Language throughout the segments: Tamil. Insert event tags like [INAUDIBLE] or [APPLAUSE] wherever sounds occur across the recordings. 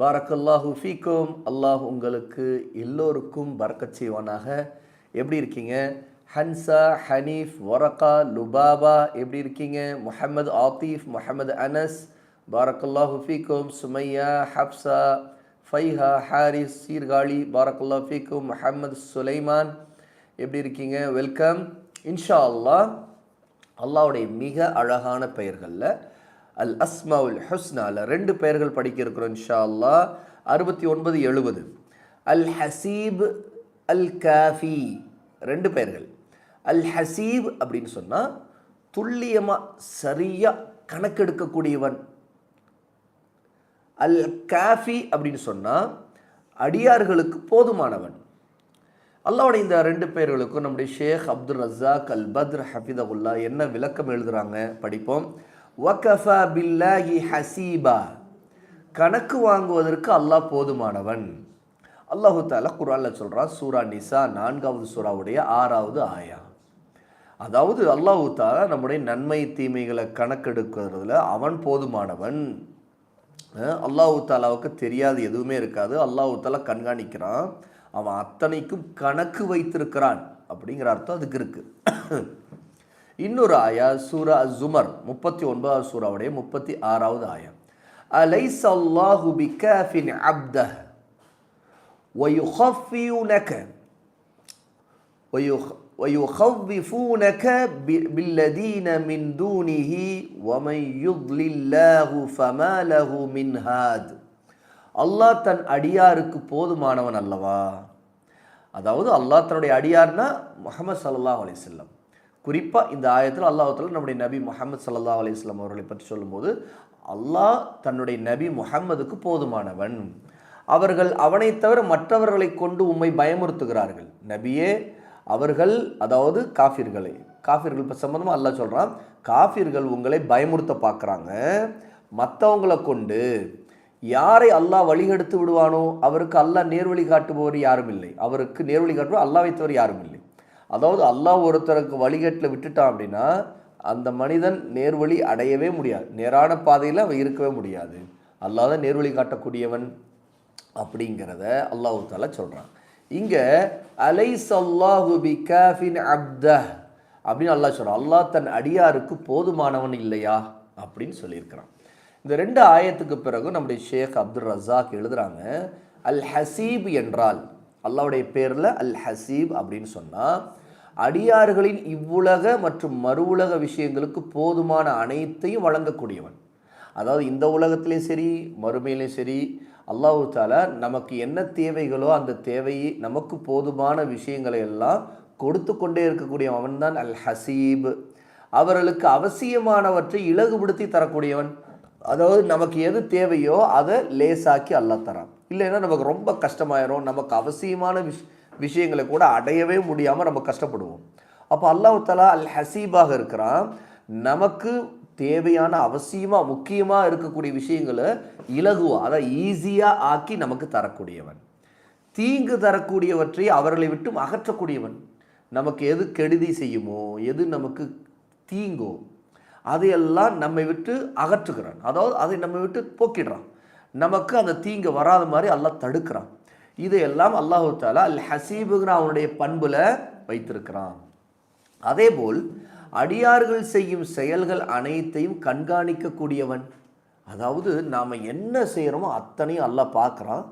பாரக்கல்லாஹு ஃபீக்கும். அல்லாஹ் உங்களுக்கு எல்லோருக்கும் பறக்கச் செய்வானாக. எப்படி இருக்கீங்க? ஹன்சா ஹனீஃப் வரகா லுபாபா எப்படி இருக்கீங்க? முஹம்மது ஆத்தீஃப் முஹம்மது அனஸ் பாரக்கல்லாஹு ஃபீக்கும். சுமையா ஹப்சா ஃபைஹா ஹாரிஸ் சீர்காழி பாரக்கல்லா ஃபீக்கும். முஹம்மது சுலைமான் எப்படி இருக்கீங்க? வெல்கம். இன்ஷா அல்லாஹ் அல்லாஹ்வுடைய மிக அழகான பெயர்களில் அல் அஸ்மா உல் ஹுஸ்னாவில் ரெண்டு பெயர்கள் படிக்க இருக்கிறோம் இன்ஷா அல்லாஹ் அறுபத்தி ஒன்பது எழுபது. அல் ஹசீப் அல் காஃபி ரெண்டு பெயர்கள். அல் ஹசீப் அப்படின்னு சொன்னால் துல்லியமாக சரியாக கணக்கெடுக்கக்கூடியவன். அல் காஃபி அப்படின்னு சொன்னால் அடியார்களுக்கு போதுமானவன். அல்லாவுடைய இந்த ரெண்டு பேர்களுக்கும் நம்முடைய ஷேக் அப்துல் ரஸாக் அல் பத்ர் ஹஃபிதகுல்லா என்ன விளக்கம் எழுதுகிறாங்க படிப்போம். வக்கஃபா பில்லாஹி ஹசீபா. கணக்கு வாங்குவதற்கு அல்லாஹ் போதுமானவன். அல்லாஹு தாலா குரானில் சொல்கிறான் சூரா நிசா நான்காவது சூறாவுடைய ஆறாவது ஆயா. அதாவது அல்லாஹு தாலா நம்முடைய நன்மை தீமைகளை கணக்கெடுக்கிறதுல அவன் போதுமானவன். அல்லாஹு தாலாவுக்கு தெரியாது எதுவுமே இருக்காது. அல்லாஹு தாலா கண்காணிக்கிறான். அவன் அத்தனைக்கும் கணக்கு வைத்திருக்கிறான். அப்படிங்கிற அர்த்தம் அதுக்கு இருக்குது இன்னொரு ஆயா சூரா ஜுமர் முப்பத்தி ஒன்பதாவது சூறாவுடைய முப்பத்தி ஆறாவது ஆயா அலைஸ் அல்லாஹு பிகாஃபின் அப்தஹ் ويخفونك ويخ ويخوفونك ب- بالذين من دونه ومن يضلل الله فما له من هاد அல்லாஹ் தன் அடியாருக்கு போதுமானவன் அல்லவா அதாவது அல்லாஹ் தன்னுடைய அடியார்னா முகமது சல்லல்லாஹு அலைஹி வஸல்லம் குறிப்பாக இந்த ஆயத்தில் அல்லாஹ் நம்முடைய நபி முகமது சல்லா அலிஸ்லாம் அவர்களை பற்றி சொல்லும்போது அல்லாஹ் தன்னுடைய நபி முகம்மதுக்கு போதுமானவன். அவர்கள் அவனை தவிர மற்றவர்களை கொண்டு உம்மை பயமுறுத்துகிறார்கள். நபியே அவர்கள் அதாவது காஃபிர்களை காஃபிர்கள் இப்போ சம்மந்தமாக அல்லாஹ் சொல்கிறான் காஃபிர்கள் உங்களை பயமுறுத்த பார்க்குறாங்க மற்றவங்களை கொண்டு யாரை அல்லாஹ் வழிகெடுத்து விடுவானோ அவருக்கு அல்லாஹ் நேர்வழி காட்டுபவர் யாரும் இல்லை. அவருக்கு நேர்வழி காட்டுபவர் அல்லாஹ் வைத்தவர் யாரும் இல்லை. அதாவது அல்லாஹ் ஒருத்தருக்கு வழிகட்டில் விட்டுட்டான் அப்படின்னா அந்த மனிதன் நேர்வழி அடையவே முடியாது. நேரான பாதையில் அவன் இருக்கவே முடியாது. அல்லாஹ் நேர்வழி காட்டக்கூடியவன் அப்படிங்கிறத அல்லாஹு தாலா சொல்கிறான் இங்கே அலை சல்லாஹு பி காஃபின் அப்த அப்படின்னு அல்லாஹ் சொல்கிறான் அல்லாஹ் தன் அடியாருக்கு போதுமானவன் இல்லையா? அப்படின்னு சொல்லியிருக்கிறான். இந்த ரெண்டு ஆயத்துக்கு பிறகு நம்முடைய ஷேக் அப்துல் ரஸாக் எழுதுகிறாங்க அல் ஹசீப் என்றால் அல்லாவுடைய பேரில் அல் ஹசீப் அப்படின்னு சொன்னால் அடியார்களின் இவ்வுலக மற்றும் மறு உலக விஷயங்களுக்கு போதுமான அனைத்தையும் வழங்கக்கூடியவன். அதாவது இந்த உலகத்திலையும் சரி மறுமையிலையும் சரி அல்லாஹு தாலா நமக்கு என்ன தேவைகளோ அந்த தேவையை நமக்கு போதுமான விஷயங்களை எல்லாம் கொடுத்து கொண்டே இருக்கக்கூடிய அவன்தான் அல் ஹசீப் அவர்களுக்கு அவசியமானவற்றை இலகுபடுத்தி தரக்கூடியவன். அதாவது நமக்கு எது தேவையோ அதை லேசாக்கி அல்லாஹ் தரான். இல்லைன்னா நமக்கு ரொம்ப கஷ்டமாயிரும். நமக்கு அவசியமான விஷ் விஷயங்களை கூட அடையவே முடியாமல் நம்ம கஷ்டப்படுவோம். அப்போ அல்லாஹாலா அல் ஹசீபாக இருக்கிறான். நமக்கு தேவையான அவசியமாக முக்கியமாக இருக்கக்கூடிய விஷயங்களை இலகுவாக அதை ஈஸியாக ஆக்கி நமக்கு தரக்கூடியவன். தீங்கு தரக்கூடியவற்றை அவர்களை விட்டும் அகற்றக்கூடியவன். நமக்கு எது கெடுதி செய்யுமோ எது நமக்கு தீங்கோ அதையெல்லாம் நம்மை விட்டு அகற்றுகிறான். அதாவது அதை நம்மை விட்டு போக்கிடுறான். நமக்கு அந்த தீங்கு வராத மாதிரி அல்லாஹ் தடுக்கிறான். இதையெல்லாம் அல்லாஹு தாலா அல் ஹசீபுங்கிற அவனுடைய பண்பில் வைத்திருக்கிறான். அதேபோல் அடியார்கள் செய்யும் செயல்கள் அனைத்தையும் கண்காணிக்கக்கூடியவன். அதாவது நாம் என்ன செய்கிறோமோ அத்தனையும் அல்லாஹ் பார்க்குறான்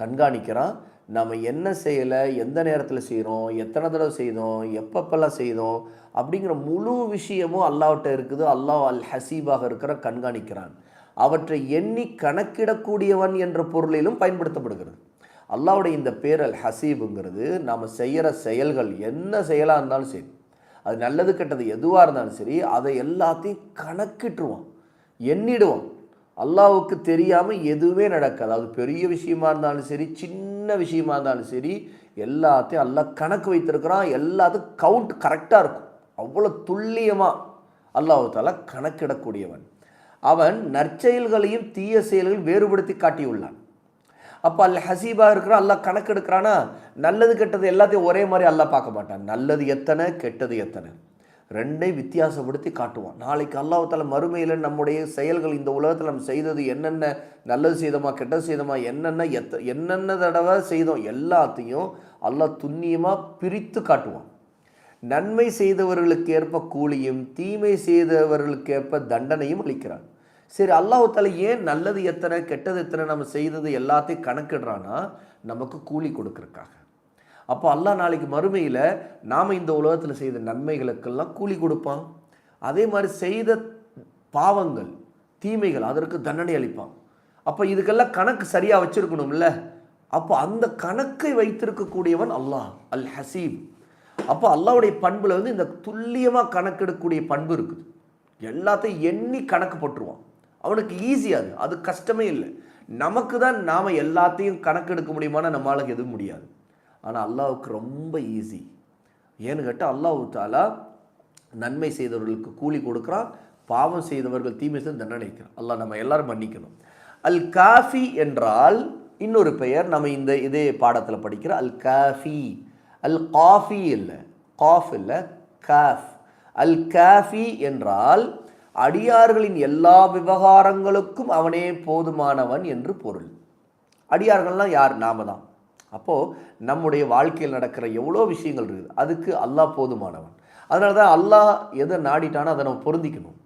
கண்காணிக்கிறான். நாம் என்ன செய்யலை எந்த நேரத்தில் செய்கிறோம் எத்தனை தடவை செய்தோம் எப்பப்பெல்லாம் செய்தோம் அப்படிங்கிற முழு விஷயமும் அல்லாவிட்ட இருக்குது. அல்லாஹ் அல் ஹசீபாக இருக்கிற கண்காணிக்கிறான். அவற்றை எண்ணி கணக்கிடக்கூடியவன் என்ற பொருளிலும் பயன்படுத்தப்படுகிறது. அல்லாவுடைய இந்த பேர் அல் ஹசீபுங்கிறது நாம் செய்கிற செயல்கள் என்ன செயலாக இருந்தாலும் சரி அது நல்லது கெட்டது எதுவாக இருந்தாலும் சரி அதை எல்லாத்தையும் கணக்கிட்டுருவான் எண்ணிடுவான். அல்லாவுக்கு தெரியாமல் எதுவுமே நடக்காது. அது பெரிய விஷயமா இருந்தாலும் சரி சின்ன விஷயமா இருந்தாலும் சரி எல்லாத்தையும் எல்லாம் கணக்கு வைத்திருக்கிறான் எல்லாத்துக்கும் கவுண்ட் கரெக்டாக இருக்கும். அவ்வளோ துல்லியமாக அல்லாஹ் கணக்கிடக்கூடியவன். அவன் நற்செயல்களையும் தீய செயல்களையும் வேறுபடுத்தி காட்டியுள்ளான். அப்போ அல்ல ஹசீபாக இருக்கிறான் அல்லாஹ் கணக்கெடுக்கிறானா? நல்லது கெட்டது எல்லாத்தையும் ஒரே மாதிரி அல்லாஹ் பார்க்க மாட்டான். நல்லது எத்தனை கெட்டது எத்தனை? ரெண்டை வித்தியாசப்படுத்தி காட்டுவான். நாளைக்கு அல்லாஹால மறுமையில் நம்முடைய செயல்கள் இந்த உலகத்தில் நம்ம செய்தது என்னென்ன? நல்லது செய்தோமா கெட்டது செய்தோமா? என்னென்ன எத்த என்னென்ன தடவை செய்தோம்? எல்லாத்தையும் அல்லாஹ் துண்ணியமாக பிரித்து காட்டுவான். நன்மை செய்தவர்களுக்கு ஏற்ப கூலியும் தீமை செய்தவர்களுக்கு ஏற்ப தண்டனையும் அளிக்கிறான். சரி அல்லாஹால ஏன் நல்லது எத்தனை கெட்டது எத்தனை நம்ம செய்தது எல்லாத்தையும் கணக்கிடுறான்னா நமக்கு கூலி கொடுக்கறக்காக அப்போ அல்லாஹ் நாளைக்கு மறுமையில் நாம் இந்த உலகத்தில் செய்த நன்மைகளுக்கெல்லாம் கூலி கொடுப்பான். அதே மாதிரி செய்த பாவங்கள் தீமைகள் அதற்கு தண்டனை அளிப்பான். அப்போ இதுக்கெல்லாம் கணக்கு சரியாக வச்சுருக்கணும்ல? அப்போ அந்த கணக்கை வைத்திருக்கக்கூடியவன் அல்லாஹ் அல் ஹசீப் அப்போ அல்லாவுடைய பண்பில் வந்து இந்த துல்லியமாக கணக்கெடுக்கக்கூடிய பண்பு இருக்குது. எல்லாத்தையும் எண்ணி கணக்கு போட்டுருவான். அவனுக்கு ஈஸி அது. அது கஷ்டமே இல்லை. நமக்கு தான் நாம் எல்லாத்தையும் கணக்கெடுக்க முடியுமானா நம்மளால் எதுவும் முடியாது. ஆனால் அல்லாவுக்கு ரொம்ப ஈஸி ஏன்னு கேட்டால் அல்லாஹு தாலா நன்மை செய்தவர்களுக்கு கூலி கொடுக்குறான். பாவம் செய்தவர்கள் தீமை செய்து தண்டனைக்கிறான் அல்லாஹ் நம்ம எல்லாரும் மன்னிக்கணும். அல் காஃபி என்றால் இன்னொரு பெயர். நம்ம இந்த இதே பாடத்தில் படிக்கிற அல் காஃபி. அல் காஃபி இல்லை. காஃப் இல்லை காஃப். அல் காஃபி என்றால் அடியார்களின் எல்லா விவகாரங்களுக்கும் அவனே போதுமானவன் என்று பொருள். அடியார்கள்லாம் யார்? நாம தான். அப்போது நம்முடைய வாழ்க்கையில் நடக்கிற எவ்வளோ விஷயங்கள் இருக்குது அதுக்கு அல்லாஹ் போதுமானவன். அதனால தான் அல்லாஹ் எதை நாடிட்டானோ அதை நம்ம பொருந்திக்கணும்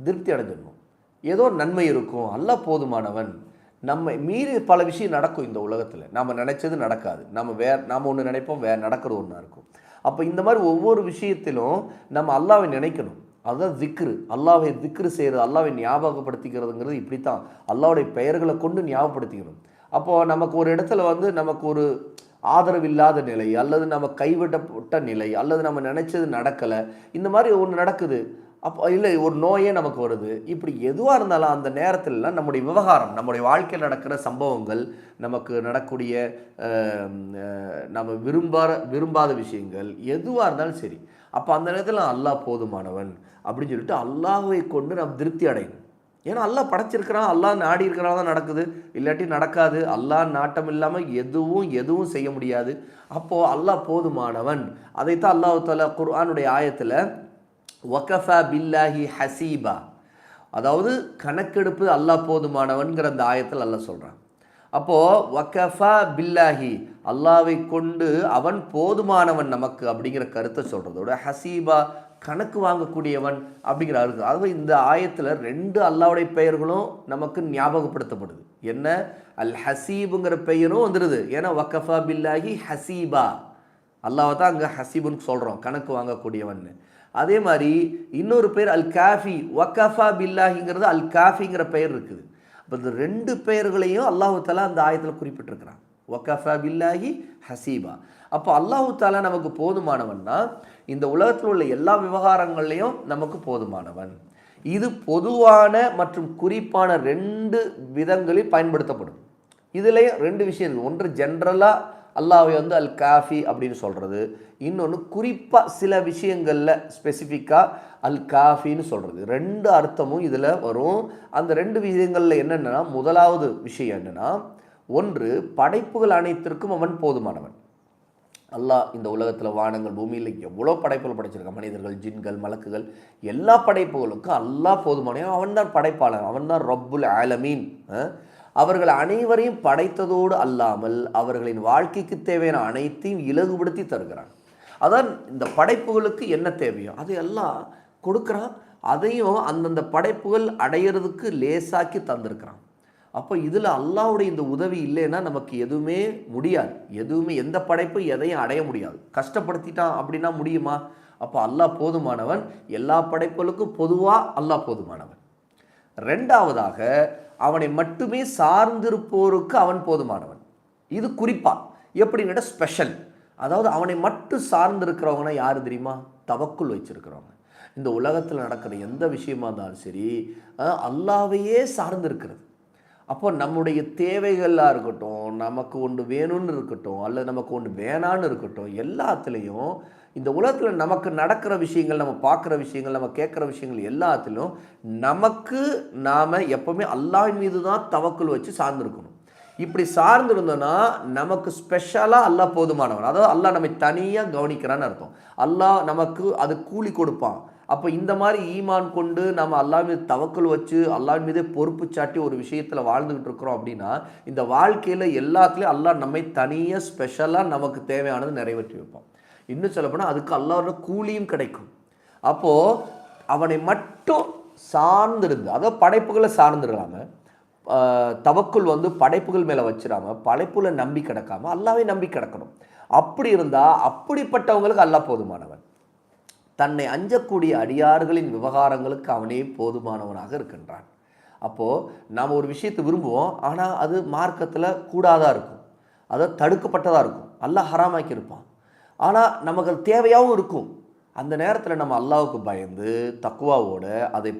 திருப்தி அடைஞ்சிடணும். ஏதோ நன்மை இருக்கும் அல்லாஹ் போதுமானவன். நம்ம மீறி பல விஷயம் நடக்கும் இந்த உலகத்தில். நம்ம நினச்சது நடக்காது. நம்ம வே நாம் ஒன்று நினைப்போம் வே நடக்கிறது ஒன்றா இருக்கும். அப்போ இந்த மாதிரி ஒவ்வொரு விஷயத்திலும் நம்ம அல்லாவை நினைக்கணும். அதுதான் திக்ரு. அல்லாவை திக்ரு செய்கிறது அல்லாவை ஞாபகப்படுத்திக்கிறதுங்கிறது இப்படி தான் அல்லாவுடைய பெயர்களை கொண்டு ஞாபகப்படுத்திக்கணும். அப்போது நமக்கு ஒரு இடத்துல வந்து நமக்கு ஒரு ஆதரவில்லாத நிலை அல்லது நம்ம கைவிடப்பட்ட நிலை அல்லது நம்ம நினச்சது நடக்கலை இந்த மாதிரி ஒன்று நடக்குது. அப்போ இல்லை ஒரு நோயே நமக்கு வருது. இப்படி எதுவாக இருந்தாலும் அந்த நேரத்திலலாம் நம்முடைய விவகாரம் நம்முடைய வாழ்க்கையில் நடக்கிற சம்பவங்கள் நமக்கு நடக்கூடிய நம்ம விரும்பாத விரும்பாத விஷயங்கள் எதுவாக இருந்தாலும் சரி. அப்போ அந்த நேரத்தில் அல்லாஹ் போதுமானவன் அப்படின்னு சொல்லிட்டு அல்லாஹை கொண்டு நாம் திருப்தி அடையணும். ஏன்னா அல்லாஹ் படைச்சிருக்கிறான் அல்லாஹ் நாடி இருக்கிறனால தான் நடக்குது. இல்லாட்டி நடக்காது. அல்லாஹ் நாட்டம் இல்லாமல் எதுவும் எதுவும் செய்ய முடியாது. அப்போது அல்லாஹ் போதுமானவன். அதைத்தான் அல்லாஹு தலா குர்ஆனுடைய ஆயத்தில் ஒகஃபா பில்லாஹி ஹசீபா. அதாவது கணக்கெடுப்பு அல்லாஹ் போதுமானவன்கிற அந்த ஆயத்தில் அல்லாஹ் சொல்கிறான் அப்போது வக்கஃபா பில்லாஹி அல்லாவை கொண்டு அவன் போதுமானவன் நமக்கு அப்படிங்கிற கருத்தை சொல்கிறதோட ஹசீபா கணக்கு வாங்கக்கூடியவன் அப்படிங்கிற அருக்கு அதாவது இந்த ஆயத்தில் ரெண்டு அல்லாவுடைய பெயர்களும் நமக்கு ஞாபகப்படுத்தப்படுது. என்ன? அல் ஹசீபுங்கிற பெயரும் வந்துடுது ஏன்னா வக்கஃபா பில்லாஹி ஹசீபா. அல்லாவை தான் அங்கே ஹசீபுன்னு சொல்கிறோம் கணக்கு வாங்கக்கூடியவன் அதே மாதிரி இன்னொரு பேர் அல் காஃபி வக்கஃபா பில்லாஹிங்கிறது அல் காஃபிங்கிற பெயர் இருக்குது. அப்போ இந்த ரெண்டு பெயர்களையும் அல்லாஹு தாலா அந்த ஆயத்தில் குறிப்பிட்டிருக்கிறான். ஒக்கஃபா பில்லாஹி ஹசீபா. அப்போ அல்லாஹு தாலா நமக்கு போதுமானவன்னா இந்த உலகத்தில் உள்ள எல்லா விவகாரங்கள்லையும் நமக்கு போதுமானவன். இது பொதுவான மற்றும் குறிப்பான ரெண்டு விதங்களில் பயன்படுத்தப்படும். இதுலேயும் ரெண்டு விஷயம் ஒன்று ஜென்ரலாக அல்லாவை வந்து அல் காஃபி அப்படின்னு சொல்கிறது இன்னொன்று குறிப்பாக சில விஷயங்களில் ஸ்பெசிஃபிக்காக அல் காஃபின்னு சொல்கிறது ரெண்டு அர்த்தமும் இதில் வரும். அந்த ரெண்டு விஷயங்களில் என்னென்னா முதலாவது விஷயம் என்னென்னா ஒன்று படைப்புகள் அனைத்திற்கும் அவன் போதுமானவன். அல்லாஹ் இந்த உலகத்தில் வானங்கள் பூமியில் எவ்வளோ படைப்புகள் படைச்சிருக்கான். மனிதர்கள் ஜின்கள் மலக்குகள் எல்லா படைப்புகளுக்கும் அல்லாஹ் போதுமானவன். அவன் தான் படைப்பாளன். அவன் தான் ரப்புல் ஆலமீன். அவர்கள் அனைவரையும் படைத்ததோடு அல்லாமல் அவர்களின் வாழ்க்கைக்கு தேவையான அனைத்தையும் இலகுபடுத்தி தருகிறான். அதான் இந்த படைப்புகளுக்கு என்ன தேவையோ அது எல்லாம் கொடுக்குறான். அதையும் அந்தந்த படைப்புகள் அடையிறதுக்கு லேசாக்கி தந்திருக்கிறான். அப்போ இதில் அல்லாவுடைய இந்த உதவி இல்லைன்னா நமக்கு எதுவுமே முடியாது. எதுவுமே எந்த படைப்பும் எதையும் அடைய முடியாது. கஷ்டப்படுத்திட்டான் அப்படின்னா முடியுமா? அப்போ அல்லாஹ் போதுமானவன். எல்லா படைப்புகளுக்கும் பொதுவாக அல்லாஹ் போதுமானவன். ரெண்டாவதாக அவனை மட்டுமே சார்ந்திருப்போருக்கு அவன் போதுமானவன். இது குறிப்பாக எப்படிங்கிட்ட ஸ்பெஷல் அதாவது அவனை மட்டும் சார்ந்திருக்கிறவங்கன்னா யார் தெரியுமா? தவக்குள் வச்சிருக்கிறவங்க இந்த உலகத்தில் நடக்கிற எந்த விஷயமா இருந்தாலும் சரி அல்லாவையே சார்ந்திருக்கிறது. அப்போ நம்முடைய தேவைகளாக இருக்கட்டும் நமக்கு ஒன்று வேணும்னு இருக்கட்டும் அல்லது நமக்கு ஒன்று வேணான்னு இருக்கட்டும் எல்லாத்துலேயும் இந்த உலகத்தில் நமக்கு நடக்கிற விஷயங்கள் நம்ம பார்க்குற விஷயங்கள் நம்ம கேட்குற விஷயங்கள் எல்லாத்திலும் நமக்கு நாம் எப்போவுமே அல்லாஹின் மீது தான் தவக்குள் வச்சு சார்ந்திருக்கணும். இப்படி சார்ந்திருந்தோன்னா நமக்கு ஸ்பெஷலாக அல்லாஹ் போதுமானவன். அதாவது அல்லாஹ் நம்மை தனியாக கவனிக்கிறான்னு அர்த்தம். அல்லாஹ் நமக்கு அது கூலி கொடுப்பான். அப்போ இந்த மாதிரி ஈமான் கொண்டு நம்ம அல்லா மீது தவக்கல் வச்சு அல்லா மீதே பொறுப்பு சாட்டி ஒரு விஷயத்தில் வாழ்ந்துக்கிட்டு இருக்கிறோம் அப்படின்னா இந்த வாழ்க்கையில் எல்லாத்துலேயும் அல்லாஹ் நம்மை தனியாக ஸ்பெஷலாக நமக்கு தேவையானது நிறைவேற்றி வைப்பான். இன்னும் சொல்லப்போனால் அதுக்கு அல்லாவோட கூலியும் கிடைக்கும். அப்போது அவனை மட்டும் சார்ந்திருந்து அதாவது படைப்புகளை சார்ந்துடாம தவக்குள் வந்து படைப்புகள் மேலே வச்சிடாம படைப்புல நம்பி கிடக்காம அல்லாவே நம்பி கிடக்கணும். அப்படி இருந்தால் அப்படிப்பட்டவங்களுக்கு அல்லா போதுமானவன். தன்னை அஞ்சக்கூடிய அடியார்களின் விவகாரங்களுக்கு அவனே போதுமானவனாக இருக்கின்றான். அப்போது நாம் ஒரு விஷயத்தை விரும்புவோம் ஆனால் அது மார்க்கத்தில் கூடாதாக இருக்கும். அதை தடுக்கப்பட்டதாக இருக்கும். அல்ல ஹராமாக்கி இருப்பான். ஆனால் நமக்கு அது தேவையாகவும் இருக்கும். அந்த நேரத்தில் நம்ம அல்லாவுக்கு பயந்து தக்குவாவோட அதை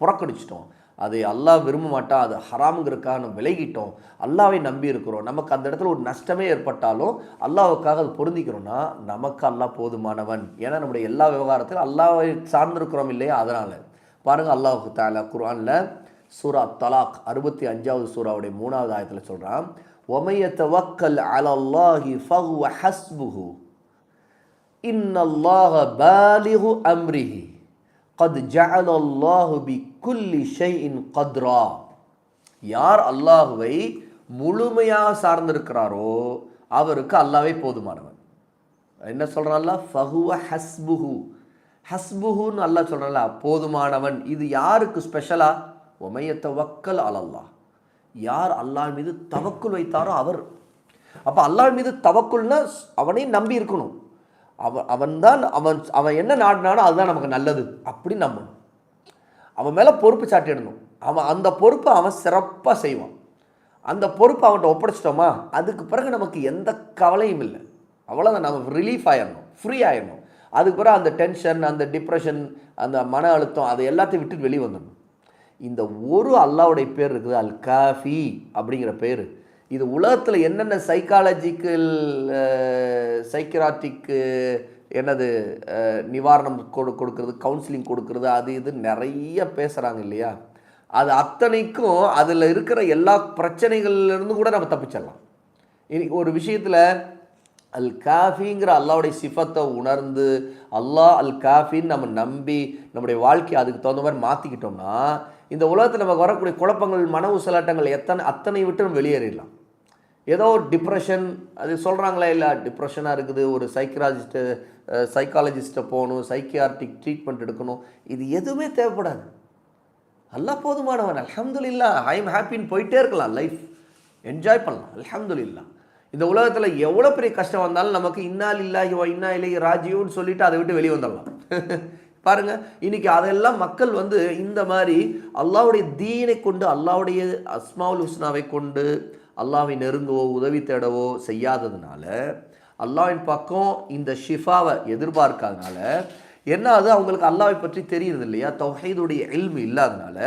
புறக்கணிச்சிட்டோம். அதை அல்லாஹ் விரும்ப மாட்டான் அது ஹராமுங்கிறதுக்காக நம்ம விலகிட்டோம். அல்லாவை நம்பி இருக்கிறோம். நமக்கு அந்த இடத்துல ஒரு நஷ்டமே ஏற்பட்டாலும் அல்லாவுக்காக அது பொருந்திக்கிறோம்னா நமக்கு அல்லாஹ் போதுமானவன். ஏன்னா நம்முடைய எல்லா விவகாரத்திலும் அல்லாவை சார்ந்திருக்கிறோம் இல்லையா? அதனால். பாருங்கள் அல்லாஹு தாலா குரானில் சூரா தலாக் அறுபத்தி அஞ்சாவது சூறாவுடைய மூணாவது ஆயத்தில் சொல்கிறான் ஒமையத்த வக்கல் அலல்லாஹி ஃபஹு ஹஸ்புஹு. இன்னல்லாஹ பாலிஹு அம்ரிஹி கத் ஜஅல அல்லாஹு பி குல்லி ஷைஇன் கத்ரா யார் அல்லாஹுவை முழுமையாக சார்ந்திருக்கிறாரோ அவருக்கு அல்லாவே போதுமானவன். என்ன சொல்கிறான்ல ஃபஹுவ ஹஸ்புஹு. ஹஸ்புஹுன்னு அல்லா சொல்கிறான்ல போதுமானவன். இது யாருக்கு ஸ்பெஷலாக ஒமையத்த வக்கல் அலல்லா யார் அல்லாஹ் மீது தவக்குள் வைத்தாரோ அவர். அப்போ அல்லாஹ் மீது தவக்குள்னா அவனையும் நம்பி இருக்கணும். அவன் அவன்தான் அவன் அவன் என்ன நாடினானோ அதுதான் நமக்கு நல்லது அப்படின்னு நம்பணும். அவன் மேலே பொறுப்பு சாட்டிடணும். அவன் அந்த பொறுப்பை அவன் சிறப்பாக செய்வான். அந்த பொறுப்பை அவன்கிட்ட ஒப்படைச்சிட்டோமா? அதுக்கு பிறகு நமக்கு எந்த கவலையும் இல்லை. அவ்வளோதான் நம்ம ரிலீஃப் ஆயிடணும். ஃப்ரீ ஆயிடணும். அதுக்கு பிறகு அந்த டென்ஷன் அந்த டிப்ரெஷன் அந்த மன அழுத்தம் அதை எல்லாத்தையும் விட்டு வெளியே வந்துடணும். இந்த ஒரு அல்லாவுடைய பேர் இருக்குது அல் காஃபி அப்படிங்கிற பேர். இது உலகத்தில் என்னென்ன சைக்காலஜிக்கல் சைக்கிராட்டிக்கு என்னது நிவாரணம் கொடு கொடுக்கறது கவுன்சிலிங் கொடுக்கறது அது இது நிறைய பேசுகிறாங்க இல்லையா? அது அத்தனைக்கும் அதில் இருக்கிற எல்லா பிரச்சனைகள்லேருந்து கூட நம்ம தப்பிச்சிடலாம். இனி ஒரு விஷயத்தில் அல் காஃபிங்கிற அல்லாவுடைய சிஃபத்தை உணர்ந்து அல்லாஹ் அல் காஃபின்னு நம்ம நம்பி நம்முடைய வாழ்க்கையை அதுக்கு தகுந்த மாதிரி மாற்றிக்கிட்டோம்னா இந்த உலகத்தில் நமக்கு வரக்கூடிய குழப்பங்கள் மன உசலாட்டங்கள் எத்தனை அத்தனை விட்டு நம்ம வெளியேறிடலாம். ஏதோ ஒரு டிப்ரெஷன் அது சொல்கிறாங்களே இல்லை டிப்ரெஷனாக இருக்குது ஒரு சைக்கராஜிஸ்ட்டு சைக்காலஜிஸ்ட்டை போகணும் சைக்கியார்டிக் ட்ரீட்மெண்ட் எடுக்கணும். இது எதுவுமே தேவைப்படாது. நல்லா போதுமானவன். அலமதுல்லா ஐ எம் ஹாப்பின்னு போயிட்டே இருக்கலாம் லைஃப் என்ஜாய் பண்ணலாம். அலமதுல்லா இந்த உலகத்தில் எவ்வளோ பெரிய கஷ்டம் வந்தாலும் நமக்கு இன்னால் இல்லாஹி இன்னா இல்லை ராஜீவ்னு சொல்லிவிட்டு அதை விட்டு வெளியே வந்துடலாம். [LAUGHS] பாருங்க இன்னைக்கு அதெல்லாம் மக்கள் வந்து இந்த மாதிரி அல்லாவுடைய தீனை கொண்டு அல்லாவுடைய அஸ்மாவுல் ஹுஸ்னாவை கொண்டு அல்லாவை நெருங்கவோ உதவி தேடவோ செய்யாததுனால அல்லாவின் பக்கம் இந்த ஷிஃபாவை எதிர்பார்க்காதனால என்ன அது அவங்களுக்கு அல்லாவை பற்றி தெரியுது இல்லையா தொகைதுடைய எல்மு இல்லாதனால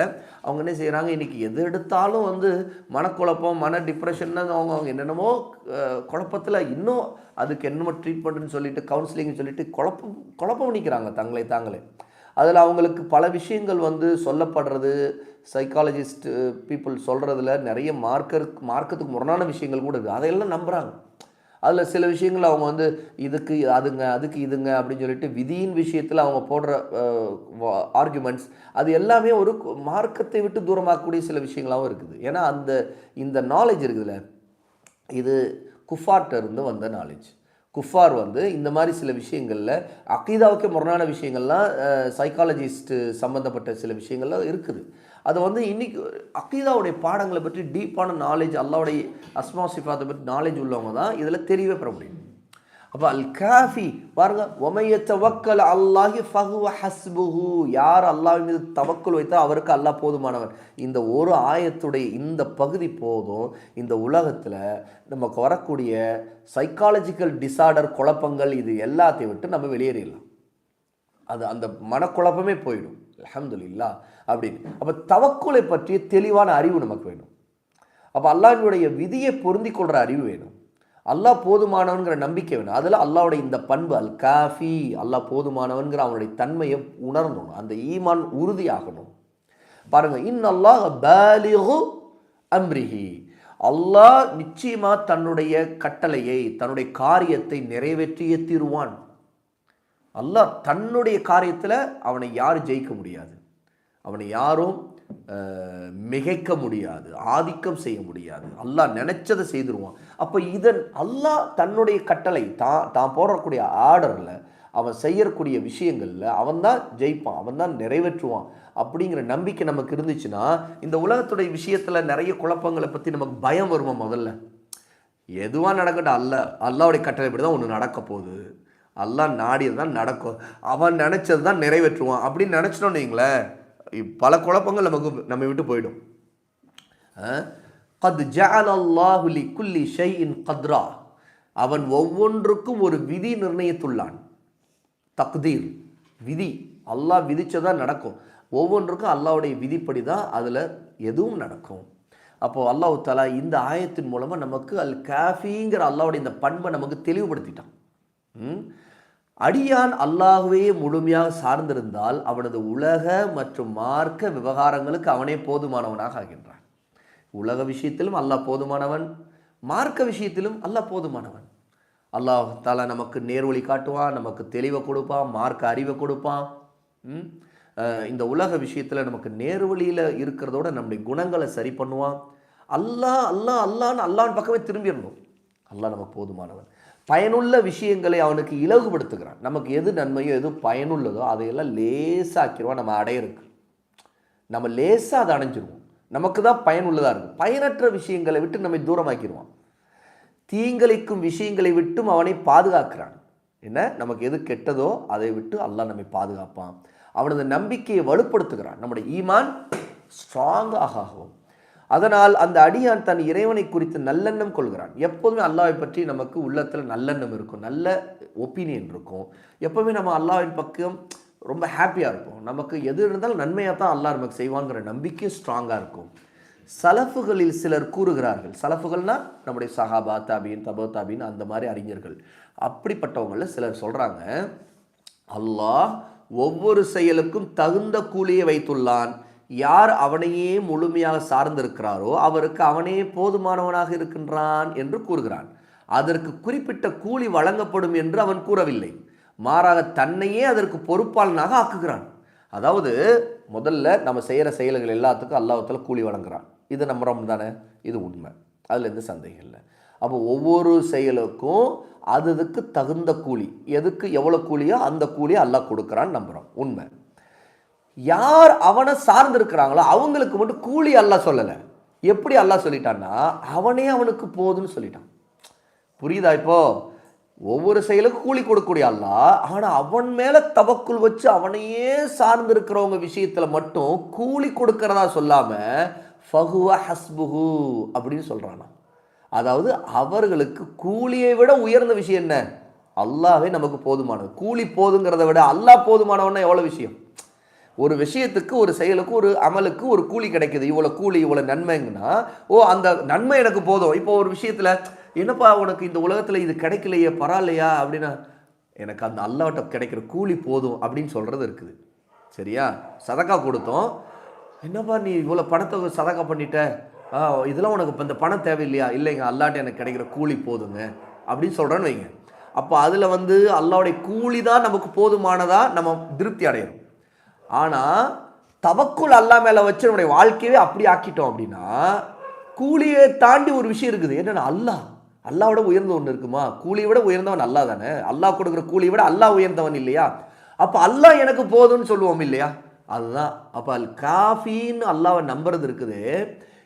அவங்க என்ன செய்கிறாங்க இன்றைக்கி எது எடுத்தாலும் வந்து மனக்குழப்பம் மன டிப்ரெஷன்னு அவங்க அவங்க என்னென்னமோ குழப்பத்தில் இன்னும் அதுக்கு என்னமோ ட்ரீட்மெண்ட்னு சொல்லிட்டு கவுன்சிலிங்னு சொல்லிட்டு குழப்பம் குழப்பம் பண்ணிக்கிறாங்க தங்களை தாங்களே. அதில் அவங்களுக்கு பல விஷயங்கள் வந்து சொல்லப்படுறது சைக்காலஜிஸ்ட் பீப்புள் சொல்கிறதுல நிறைய மார்க்கர் மார்க்கத்துக்கு முரணான விஷயங்கள் கூட இருக்குது அதையெல்லாம் நம்புகிறாங்க அதில் சில விஷயங்கள் அவங்க வந்து இதுக்கு அதுங்க அதுக்கு இதுங்க அப்படின்னு சொல்லிட்டு விதியின் விஷயத்தில் அவங்க போடுற uh, ஆர்குமெண்ட்ஸ் அது எல்லாமே ஒரு மார்க்கத்தை விட்டு தூரமாகக்கூடிய சில விஷயங்களாகவும் இருக்குது. ஏன்னா அந்த இந்த நாலேஜ் இருக்குதுல்ல இது குஃபார்ட்ட இருந்து வந்த நாலேஜ் குஃபார் வந்து இந்த மாதிரி சில விஷயங்களில் அக்கீதாவுக்கு முரணான விஷயங்கள்லாம் சைக்காலஜிஸ்ட்டு சம்மந்தப்பட்ட சில விஷயங்கள்லாம் இருக்குது. அது வந்து இன்னைக்கு அக்கீதாவுடைய பாடங்களை பற்றி டீப்பான நாலேஜ் அல்லாவுடைய அஸ்மா சிஃபாத்தை பற்றி நாலேஜ் உள்ளவங்க தான் இதில் தெரியவே பெற முடியும். அப்போ அல் காஃபி பாருங்க ஒமையத்த வக்கல் அல்லாஹி ஃபஹுவ ஹஸ்புஹு யார் அல்லாஹ் மீது தவக்கல் வைத்தால் அவருக்கு அல்லாஹ் போதுமானவன் இந்த ஒரு ஆயத்துடைய இந்த பகுதி போதும் இந்த உலகத்தில் நமக்கு வரக்கூடிய சைக்காலஜிக்கல் டிசார்டர் குழப்பங்கள் இது எல்லாத்தையும் விட்டு நம்ம வெளியேறிடலாம் அது அந்த மனக்குழப்பமே போயிடும் அலமதுல்லா அப்படின்னு அப்போ தவக்குலை பற்றிய தெளிவான அறிவு நமக்கு வேணும் அப்போ அல்லாஹினுடைய விதியை பொருந்தி கொள்கிற அறிவு வேணும் அல்லாஹ் போதுமானவன்கிற நம்பிக்கை வேணும். அதில் அல்லாவுடைய இந்த பண்பு அல் காஃபி அல்லாஹ் போதுமானவன்கிற அவனுடைய தன்மையை உணரணும் அந்த ஈமான் உறுதியாகணும். பாருங்கள் இன் அல்லாஹ் அம்ரிஹி. அல்லாஹ் நிச்சயமாக தன்னுடைய கட்டளையை தன்னுடைய காரியத்தை நிறைவேற்றியே தீருவான். அல்லாஹ் தன்னுடைய காரியத்தில் அவனை யாரும் ஜெயிக்க முடியாது. அவனை யாரும் மிகைக்க முடியாது ஆதிக்கம் செய்ய முடியாது. அல்லாஹ் நினைச்சதை செய்திருவான். அப்போ இதன் அல்லாஹ் தன்னுடைய கட்டளை தான் தான் போடக்கூடிய ஆர்டரில் அவன் செய்யக்கூடிய விஷயங்களில் அவன் தான் ஜெயிப்பான் அவன் தான் நிறைவேற்றுவான் அப்படிங்கிற நம்பிக்கை நமக்கு இருந்துச்சுன்னா இந்த உலகத்துடைய விஷயத்தில் நிறைய குழப்பங்களை பற்றி நமக்கு பயம் வருமா முதல்ல? எதுவாக நடக்கட்டும் அல்ல அல்லாவுடைய கட்டளைப்படி தான் ஒன்று நடக்க போகுது. அல்லாஹ் நாடியது தான் நடக்கும். அவன் நினச்சது தான் நிறைவேற்றுவான் அப்படின்னு நினச்சிட்டோன்னு வைங்களேன் பல குழப்பங்கள் நமக்கு நம்ம விட்டு போயிடும். கத் ஜஅல குல்லி ஷை இன் கத்ரா. அவன் ஒவ்வொன்றுக்கும் ஒரு விதி நிர்ணயித்துள்ளான். தக்தீர் விதி. அல்லாஹ் விதிச்சதா நடக்கும். ஒவ்வொன்றுக்கும் அல்லாவுடைய விதிப்படி தான் அதில் எதுவும் நடக்கும். அப்போது அல்லாஹ் தலா இந்த ஆயத்தின் மூலமாக நமக்கு அல் காஃபிங்கிற அல்லாவுடைய இந்த பண்பை நமக்கு தெளிவுபடுத்திட்டான். ம்? அடியான் அல்லாஹ்வே முழுமையாக சார்ந்திருந்தால் அவனது உலக மற்றும் மார்க்க விவகாரங்களுக்கு அவனே போதுமானவனாக ஆகின்றான். உலக விஷயத்திலும் அல்லாஹ் போதுமானவன் மார்க்க விஷயத்திலும் அல்லாஹ் போதுமானவன். அல்லாஹ் தாலா நமக்கு நேர்வழி காட்டுவான் நமக்கு தெளிவை கொடுப்பான் மார்க்க அறிவை கொடுப்பான். ம்? இந்த உலக விஷயத்தில் நமக்கு நேர்வழியில் இருக்கிறதோட நம்முடைய குணங்களை சரி பண்ணுவான். அல்லாஹ் அல்லாஹ் அல்லான்னு அல்லாஹ்ன் பக்கமே திரும்பிடணும். அல்லாஹ் நமக்கு போதுமானவன். பயனுள்ள விஷயங்களை அவனுக்கு இலகுபடுத்துகிறான். நமக்கு எது நன்மையோ எது பயனுள்ளதோ அதையெல்லாம் லேசாக்கிடுவான் நம்ம அடையிறதுக்கு. நம்ம லேசாக அதை அடைஞ்சிருவோம். நமக்கு தான் பயனுள்ளதாக இருக்கும். பயனற்ற விஷயங்களை விட்டு நம்மை தூரமாக்கிடுவான். தீங்களிக்கும் விஷயங்களை விட்டும் அவனை பாதுகாக்கிறான். என்ன? நமக்கு எது கெட்டதோ அதை விட்டு அல்லாஹ் நம்மை பாதுகாப்பான். அவனது நம்பிக்கையை வலுப்படுத்துகிறான். நம்முடைய ஈமான் ஸ்ட்ராங்காக ஆகும் அதனால் அந்த அடியான் தன் இறைவனை குறித்து நல்லெண்ணம் கொள்கிறான். எப்போதுமே அல்லாவை பற்றி நமக்கு உள்ளத்தில் நல்லெண்ணம் இருக்கும். நல்ல ஒப்பீனியன் இருக்கும். எப்போவுமே நம்ம அல்லாவின் பக்கம் ரொம்ப ஹாப்பியாக இருக்கும் நமக்கு எது இருந்தாலும் நன்மையாக தான் அல்லாஹ் நமக்கு செய்வாங்கிற நம்பிக்கை ஸ்ட்ராங்காக இருக்கும். சலஃபுகளில் சிலர் கூறுகிறார்கள். சலஃபுகள்னால் நம்முடைய சஹாபா தாபின் தபோ தாபீன் அந்த மாதிரி அறிஞர்கள். அப்படிப்பட்டவங்களில் சிலர் சொல்கிறாங்க அல்லாஹ் ஒவ்வொரு செயலுக்கும் தகுந்த கூலியை வைத்துள்ளான். யார் அவனையே முழுமையாக சார்ந்திருக்கிறாரோ அவருக்கு அவனே போதுமானவனாக இருக்கின்றான் என்று கூறுகிறான். அதற்கு குறிப்பிட்ட கூலி வழங்கப்படும் என்று அவன் கூறவில்லை. மாறாக தன்னையே அதற்கு பொறுப்பாளனாக ஆக்குகிறான். அதாவது முதல்ல நம்ம செய்கிற செயல்கள் எல்லாத்துக்கும் அல்லாஹத்தில் கூலி வழங்குறான். இது நம்புறோம் தானே? இது உண்மை. அதில் எந்த சந்தேகம் இல்லை. அப்போ ஒவ்வொரு செயலுக்கும் அது அதுக்கு தகுந்த கூலி. எதுக்கு எவ்வளோ கூலியோ அந்த கூலியை அல்லாஹ் கொடுக்குறான்னு நம்புகிறோம் உண்மை. யார் அவனை சார்ந்திருக்கிறாங்களோ அவங்களுக்கு மட்டும் கூலி அல்லாஹ் சொல்லலை. எப்படி அல்லாஹ் சொல்லிட்டான்னா அவனே அவனுக்கு போதும்னு சொல்லிட்டான். புரியுதா இப்போ? ஒவ்வொரு செயலுக்கும் கூலி கொடுக்கக்கூடிய அல்லாஹ் ஆனால் அவன் மேலே தவக்குள் வச்சு அவனையே சார்ந்திருக்கிறவங்க விஷயத்தில் மட்டும் கூலி கொடுக்கறதா சொல்லாமல் ஃபகுவ ஹஸ்புகு அப்படின்னு சொல்கிறானா அதாவது அவர்களுக்கு கூலியை விட உயர்ந்த விஷயம் என்ன? அல்லாவே நமக்கு போதுமானது. கூலி போதுங்கிறத விட அல்லாஹ் போதுமானவன்னா எவ்வளோ விஷயம்? ஒரு விஷயத்துக்கு ஒரு செயலுக்கு ஒரு அமலுக்கு ஒரு கூலி கிடைக்குது. இவ்வளோ கூலி இவ்வளோ நன்மைங்கன்னா ஓ அந்த நன்மை எனக்கு போதும். இப்போ ஒரு விஷயத்தில் என்னப்பா உனக்கு இந்த உலகத்தில் இது கிடைக்கலையே பரவாயில்லையா? அப்படின்னா எனக்கு அந்த அல்லாஹ்ட்ட கிடைக்கிற கூலி போதும் அப்படின்னு சொல்கிறது இருக்குது. சரியா? சதக்கா கொடுத்தோம். என்னப்பா நீ இவ்வளோ பணத்தை சதக்கா பண்ணிட்ட? ஆ இதெல்லாம் உனக்கு இப்போ இந்த பணம் தேவையில்லையா? இல்லைங்க அல்லாட்ட எனக்கு கிடைக்கிற கூலி போதுங்க. அப்படின்னு சொல்கிறேன்னு வைங்க. அப்போ அதில் வந்து அல்லாவுடைய கூலி தான் நமக்கு போதுமானதாக நம்ம திருப்தி அடையணும். ஆனால் தவக்குள் அல்லா மேலே வச்சு நம்முடைய வாழ்க்கையவே அப்படி ஆக்கிட்டோம் அப்படின்னா கூலியை தாண்டி ஒரு விஷயம் இருக்குது. என்னென்னா அல்லாஹ் அல்லாவோட உயர்ந்த ஒன்று இருக்குமா? கூலியை விட உயர்ந்தவன் அல்லா தானே? அல்லாஹ் கொடுக்குற கூலியை விட அல்லாஹ் உயர்ந்தவன் இல்லையா? அப்போ அல்லாஹ் எனக்கு போதும்னு சொல்லுவோம் இல்லையா? அதுதான். அப்போ அல் காஃபின்னு அல்லாவை நம்புறது இருக்குது.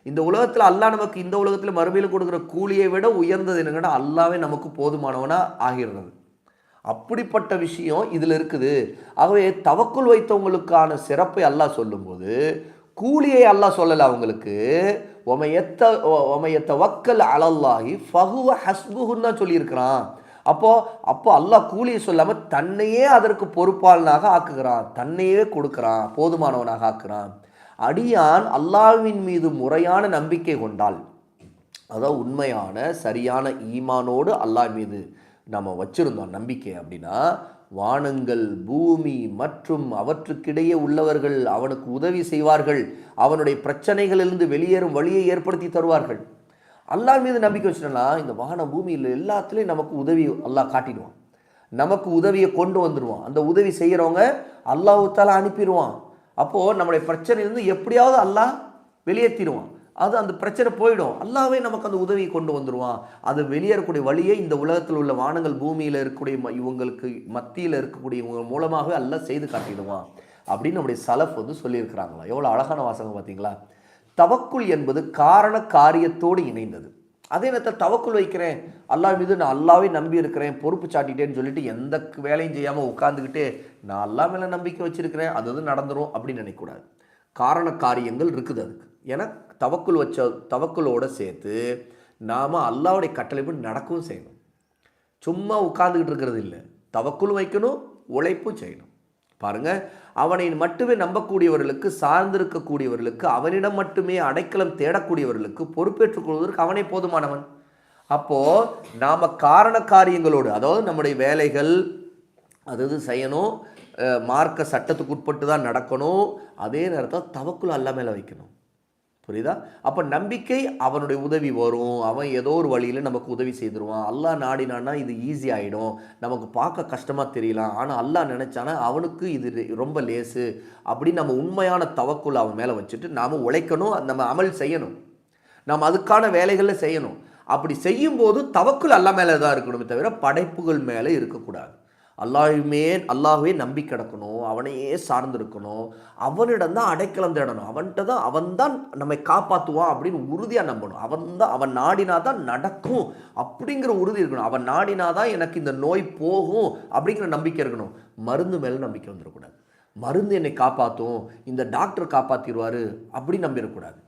இந்த உலகத்தில் அல்லாஹ் நமக்கு இந்த உலகத்தில் மறுமையில் கொடுக்குற கூலியை விட உயர்ந்தது என்னங்கன்னா அல்லாவே நமக்கு போதுமானவனாக ஆகிறது அப்படிப்பட்ட விஷயம் இதில் இருக்குது. ஆகவே தவக்குள் வைத்தவங்களுக்கான சிறப்பை அல்லாஹ் சொல்லும்போது கூலியை அல்லாஹ் சொல்லலை அவங்களுக்கு. ஒமையத்த ஒமையத்த வக்கல் அலல்லாஹி ஃபகுவ ஹஸ்புகுன்னு தான் சொல்லியிருக்கிறான். அப்போ அப்போ அல்லாஹ் கூலியை சொல்லாமல் தன்னையே அதற்கு பொறுப்பாளனாக ஆக்குகிறான். தன்னையே கொடுக்குறான். போதுமானவனாக ஆக்குறான் அடியான் அல்லாஹ்வின் மீது முறையான நம்பிக்கை கொண்டால் அதாவது உண்மையான சரியான ஈமானோடு அல்லாஹ் மீது நம்ம வச்சுருந்தோம் நம்பிக்கை அப்படின்னா வானங்கள் பூமி மற்றும் அவற்றுக்கிடையே உள்ளவர்கள் அவனுக்கு உதவி செய்வார்கள். அவனுடைய பிரச்சனைகளிலிருந்து வெளியேறும் வழியை ஏற்படுத்தி தருவார்கள். அல்லாஹ் மீது நம்பிக்கை வச்சுட்டோம்னா இந்த வான பூமியில் எல்லாத்துலேயும் நமக்கு உதவி அல்லாஹ் காட்டிடுவான். நமக்கு உதவியை கொண்டு வந்துடுவான் அந்த உதவி செய்கிறவங்க அல்லாஹால அனுப்பிடுவான். அப்போது நம்முடைய பிரச்சனையிலேருந்து எப்படியாவது அல்லாஹ் வெளியேற்றிடுவான் அது அந்த பிரச்சனை போயிடும். அல்லாவே நமக்கு அந்த உதவியை கொண்டு வந்துடுவான் அது வெளியேறக்கூடிய வழியை இந்த உலகத்தில் உள்ள வானங்கள் பூமியில் இருக்கக்கூடிய ம- இவங்களுக்கு மத்தியில் இருக்கக்கூடிய இவங்க மூலமாகவே அல்ல செய்து காட்டிடுவான். அப்படின்னு நம்முடைய சலஃப் வந்து சொல்லியிருக்கிறாங்களா? எவ்வளோ அழகான வாசகம் பார்த்தீங்களா? தவக்குள் என்பது காரண காரியத்தோடு இணைந்தது. அதே நேரத்தில் தவக்குள் வைக்கிறேன். அல்லாஹ் மீது நான் அல்லாவே நம்பி இருக்கிறேன். பொறுப்பு சாட்டிட்டேன்னு சொல்லிட்டு எந்த வேலையும் செய்யாமல் உட்காந்துக்கிட்டு நான் அல்லா மேலே நம்பிக்கை வச்சிருக்கிறேன். அது அது நடந்துடும் அப்படின்னு நினைக்கக்கூடாது. காரண காரியங்கள் இருக்குது அதுக்கு. ஏன்னா தவக்குள் வச்ச தவக்குலோடு சேர்த்து நாம் அல்லாவுடைய கட்டளைப்படி நடக்கவும் செய்யணும். சும்மா உட்கார்ந்துக்கிட்டு இருக்கிறது இல்லை. தவக்குள் வைக்கணும் உழைப்பும் செய்யணும். பாருங்கள் அவனை மட்டுமே நம்பக்கூடியவர்களுக்கு சார்ந்திருக்கக்கூடியவர்களுக்கு அவனிடம் மட்டுமே அடைக்கலம் தேடக்கூடியவர்களுக்கு பொறுப்பேற்றுக் கொள்வதற்கு அவனே போதுமானவன். அப்போது நாம் காரண காரியங்களோடு அதாவது நம்முடைய வேலைகள் அது இது செய்யணும் மார்க்க சட்டத்துக்கு உட்பட்டு தான் நடக்கணும் அதே நேரத்தில் தவக்குள் அல்ல மேலே வைக்கணும். புரியுதா? அப்போ நம்பிக்கை அவனுடைய உதவி வரும். அவன் ஏதோ ஒரு வழியில் நமக்கு உதவி செய்திருவான். அல்லா நாடினான்னா இது ஈஸி ஆகிடும் நமக்கு பார்க்க கஷ்டமாக தெரியலாம். ஆனால் அல்லா நினச்சானா அவனுக்கு இது ரொம்ப லேசு அப்படின்னு நம்ம உண்மையான தவக்குள் அவன் மேலே வச்சுட்டு நாம் உழைக்கணும் நம்ம அமல் செய்யணும். நாம் அதுக்கான வேலைகளை செய்யணும். அப்படி செய்யும்போது தவக்குள் அல்லா மேலே தான் இருக்கணுமே தவிர படைப்புகள் மேலே இருக்கக்கூடாது. அல்லாஹுமே அல்லாஹுவே நம்பி கிடக்கணும் அவனையே சார்ந்திருக்கணும் அவனிடம் தான் அடைக்கலம் தேடணும். அவன்கிட்ட தான் அவன் தான் நம்மை காப்பாற்றுவான் அப்படின்னு உறுதியாக நம்பணும். அவன் தான் அவன் நாடினா தான் நடக்கும் அப்படிங்கிற உறுதி இருக்கணும். அவன் நாடினா தான் எனக்கு இந்த நோய் போகும் அப்படிங்கிற நம்பிக்கை இருக்கணும். மருந்து மேலே நம்பிக்கை வந்துடக்கூடாது. மருந்து என்னை காப்பாற்றும் இந்த டாக்டர் காப்பாற்றிடுவார் அப்படி நம்பிடக்கூடாது.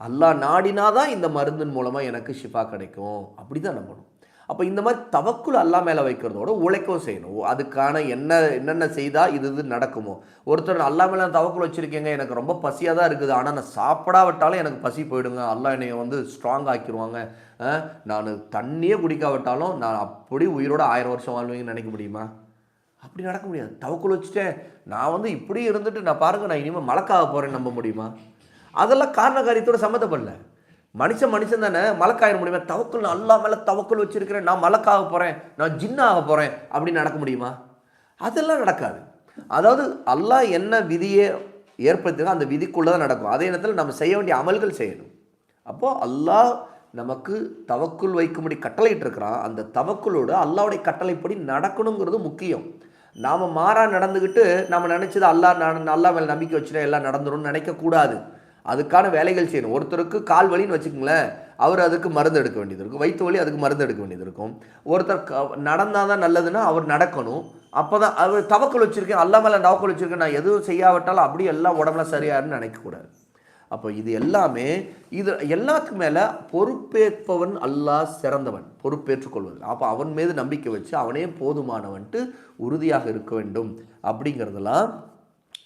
அல்லாஹ் நாடினாதான் இந்த மருந்தின் மூலமாக எனக்கு ஷிஃபா கிடைக்கும். அப்படி தான் நம்பணும். அப்போ இந்த மாதிரி தவக்குள் அல்லா மேலே வைக்கிறதோட உழைக்கவும் செய்யணும். அதுக்கான என்ன என்னென்ன செய்தால் இது இது நடக்குமோ. ஒருத்தர் அல்லா மேலே தவக்குள் வச்சுருக்கேங்க எனக்கு ரொம்ப பசியாக தான் இருக்குது. ஆனால் நான் சாப்பிடாவிட்டாலும் எனக்கு பசி போயிடுங்க. அல்லா என்னை வந்து ஸ்ட்ராங் ஆக்கிடுவாங்க நான் தண்ணியே குடிக்காவிட்டாலும் நான் அப்படி உயிரோட ஆயிரம் வருஷம் வாழ்வீங்கன்னு நினைக்க முடியுமா? அப்படி நடக்க முடியாது. தவக்குள் வச்சுட்டேன். நான் வந்து இப்படி இருந்துட்டு நான் பாருங்க நான் இனிமேல் மழக்காக போகிறேன்னு நம்ப முடியுமா? அதெல்லாம் காரண காரியத்தோட சம்மந்தப்படல. மனுஷன் மனுஷன் தானே. மலக்காயிட முடியுமா தவக்குள் நான் அல்லா மேலே தவக்குள் வச்சிருக்கிறேன். நான் மலக்காக போகிறேன் நான் ஜின்னாக போகிறேன் அப்படின்னு நடக்க முடியுமா? அதெல்லாம் நடக்காது. அதாவது அல்லாஹ் என்ன விதியை ஏற்படுத்தினா அந்த விதிக்குள்ளே தான் நடக்கும். அதே நேரத்தில் நம்ம செய்ய வேண்டிய அமல்கள் செய்யணும். அப்போது அல்லாஹ் நமக்கு தவக்குள் வைக்கும்படி கட்டளையிட்டிருக்கிறான். அந்த தவக்குளோடு அல்லாவுடைய கட்டளைப்படி நடக்கணுங்கிறது முக்கியம். நாம் மாறாக நடந்துக்கிட்டு நம்ம நினச்சது அல்லா நான் அல்லா மேலே நம்பிக்கை வச்சுட்டு எல்லாம் நடந்துடும் நினைக்கக்கூடாது. அதுக்கான வேலைகள் செய்யணும். ஒருத்தருக்கு கால் வலின்னு வச்சுக்கோங்களேன் அவர் அதுக்கு மருந்து எடுக்க வேண்டியது இருக்கும். வயிற்று வலி அதுக்கு மருந்து எடுக்க வேண்டியது இருக்கும். ஒருத்தர் நடந்தால் தான் நல்லதுன்னா அவர் நடக்கணும். அப்போ தான் அவர் தவக்கல் வச்சுருக்கேன் அல்லா மேலே தவக்கல் வச்சுருக்கேன் நான் எதுவும் செய்யாவிட்டாலும் அப்படியே எல்லாம் உடம்புல சரியாருன்னு நினைக்கக்கூடாது. அப்போ இது எல்லாமே இது எல்லாத்துக்கு மேலே பொறுப்பேற்பவன் அல்லாஹ் சிறந்தவன் பொறுப்பேற்றுக்கொள்வது அப்போ அவன் மீது நம்பிக்கை வச்சு அவனே போதுமானவன்ட்டு உறுதியாக இருக்க வேண்டும். அப்படிங்கிறதெல்லாம்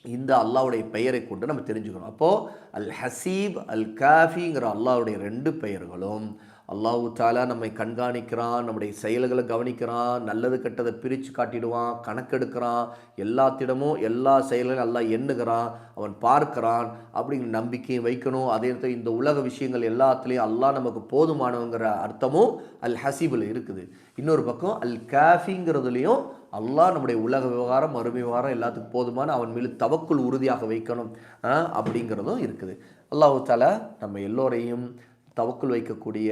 இந்த அல்லாவுடைய பெயரை கொண்டு நம்ம தெரிஞ்சுக்கணும். அப்போது அல் ஹசீப் அல் காஃபிங்கிற அல்லாவுடைய ரெண்டு பெயர்களும் அல்லாஹு தாலா நம்மை கண்காணிக்கிறான் நம்முடைய செயல்களை கவனிக்கிறான் நல்லது கெட்டதை பிரித்து காட்டிடுவான் கணக்கெடுக்கிறான் எல்லாத்திடமும் எல்லா செயல்களையும் நல்லா எண்ணுகிறான் அவன் பார்க்கிறான் அப்படிங்கிற நம்பிக்கையும் வைக்கணும். அதே நேரத்தில் இந்த உலக விஷயங்கள் எல்லாத்துலேயும் அல்லாஹ் நமக்கு போதுமானவங்கிற அர்த்தமும் அல் ஹசீபில் இருக்குது. இன்னொரு பக்கம் அல் காஃபிங்கிறதுலையும் அல்லாஹ் நம்முடைய உலக விவகாரம் மறுமை விவகாரம் எல்லாத்துக்கும் போதுமான அவன் மீது தவக்குள் உறுதியாக வைக்கணும் அப்படிங்கிறதும் இருக்குது. அல்லாஹு தாலா நம்ம எல்லோரையும் தவக்குள் வைக்கக்கூடிய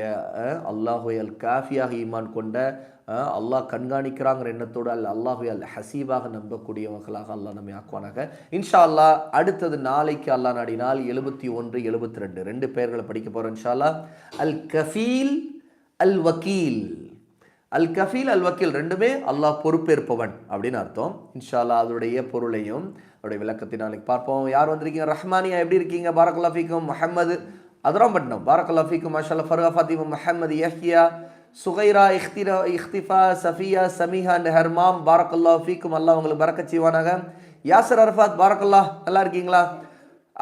அல்லாஹுயல் காஃபியாக ஈமான் கொண்ட அல்லாஹ் கண்காணிக்கிறாங்கிற எண்ணத்தோடு அல் அல்லாஹுயல் ஹசீபாக நம்பக்கூடியவர்களாக அல்லாஹ் நம்மை ஆக்குவானாக. இன்ஷா அல்லாஹ் அடுத்தது நாளைக்கு அல்லாஹ் நாடினால் எழுபத்தி ஒன்று எழுபத்தி ரெண்டு. ரெண்டு பெயர்களை படிக்க போகிறோம் இன்ஷா அல்லாஹ் அல் கஃபீல் அல் வக்கீல் அல் கஃபீல் அல் வக்கீல் ரெண்டுமே அல்லாஹ் பொறுப்பேற்பவன் அப்படின்னு அர்த்தம். இன்ஷால்லா அதோடைய அதனுடைய பொருளையும் அதோடைய விளக்கத்தை நாளைக்கு பார்ப்போம். யார் வந்திருக்கீங்க? ரஹ்மானியா எப்படி இருக்கீங்க? பாரக்கல்லா ஃபீக்கும். முஹம்மது அதுராம்பட்டினம். பாரக்கல்லா ஃபீக்கும் மாஷா ஃபாத்திமா முஹம்மது யஹ்யா சுகைரா இஃப்திரா இஃப்திஃபா சஃபியா சமிஹா ஹர்மாம் பாரக்கல்லா ஃபீக்கும். அல்லாஹ் உங்களுக்கு பரக்கச் செய்வானாக. யாசர் அரஃபாத் பாரக்கல்லா நல்லா இருக்கீங்களா?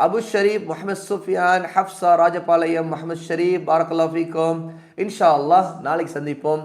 அபு ஷரீப் முஹமது சுஃபியான் ஹப்சா ராஜபாளையம் முஹமது ஷரீப் பாரக்கல்லா ஃபீக்கும். இன்ஷா அல்லாஹ் நாளைக்கு சந்திப்போம்.